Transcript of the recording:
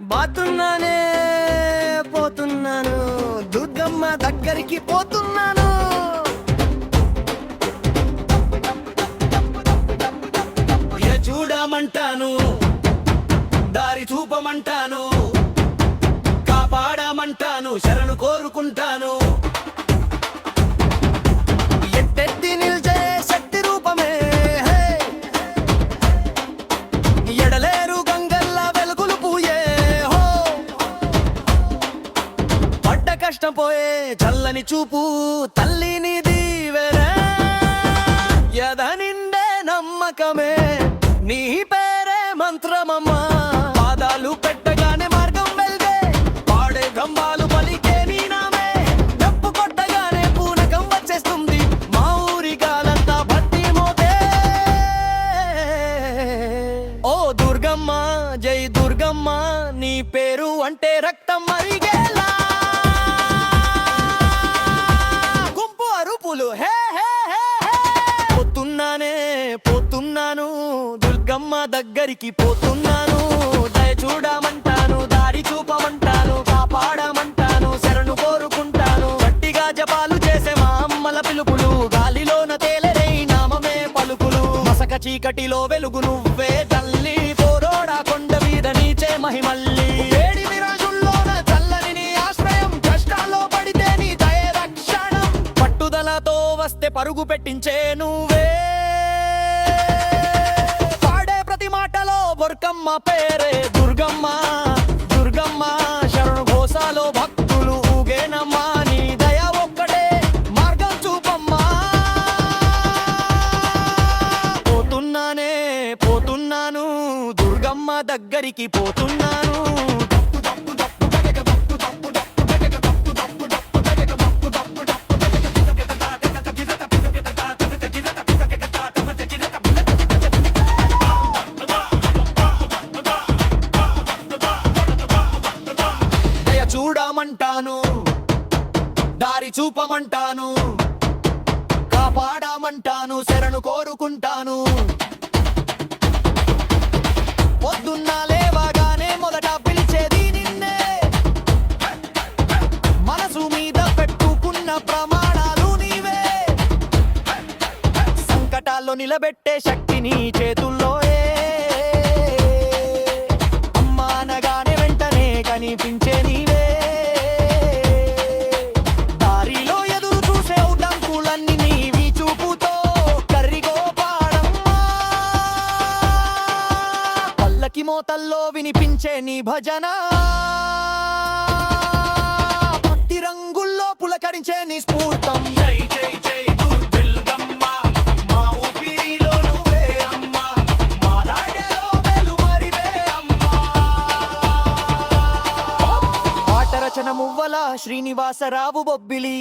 బాతున్నానే పోతున్నాను. దుర్గమ్మ దగ్గరికి పోతున్నాను. చూడమంటాను దారి చూపమంటాను కాపాడమంటాను శరణు కోరుకుంటాను. కష్టం పోయే చల్లని చూపు తల్లిని దీవెనే. యద నిండే నమ్మకమే నీ పేరే మంత్రమమ్మా. పాదాలు పెట్టగానే మార్గం వెళ్తే పాడే గంబాలు పలికే నీ నామే. డప్పు కొట్టగానే పూనకం వచ్చేస్తుంది మా ఊరి కాలంతా భట్టి మోతే. ఓ దుర్గమ్మ జై దుర్గమ్మ నీ పేరు అంటే రక్తం మరిగే గుంపు హే హే హే పోతున్నానే పోతున్నాను. దుర్గమ్మ దగ్గరికి పోతున్నాను. దయ చూడమంటాను దారి చూపమంటాను కాపాడమంటాను శరణు కోరుకుంటాను. గట్టిగా జపాలు చేసే మా అమ్మల పిలుపులు గాలిలోన తేలరై నామమే పలుకులు. మసక చీకటిలో వెలుగు నువ్వే తల్లి పోరోడా కొండ మీద నీచే మహిమల్లి. వేడి వస్తే పరుగు పెట్టించే నువ్వే. పాడే ప్రతి మాటలో బొర్కమ్మ పేరే దుర్గమ్మ. దుర్గమ్మ శరణు ఘోషాలో భక్తులు ఊగేనమ్మా. నీ దయ ఒక్కటే మార్గం చూపమ్మా. పోతున్నానే పోతున్నాను దుర్గమ్మ దగ్గరికి పోతున్నాను. చూడమంటాను దారి చూపమంటాను. కాపాడమంటాను. శరణు కోరుకుంటాను. పొద్దున్న లేవగానే మొదట పిలిచేది నిన్నే. మనసు మీద పెట్టుకున్న ప్రమాణాలు నీవే. సంకటాల్లో నిలబెట్టే శక్తి నీ చేతుల్లోయే అమ్మా అనగానే వెంటనే కనిపించే పల్లకి మోతల్లో వినిపించే నీ భజన. పత్తి రంగుల్లో పులకరించే నీ స్ఫూర్తం. రచన మువ్వల శ్రీనివాసరావు బొబ్బిలి.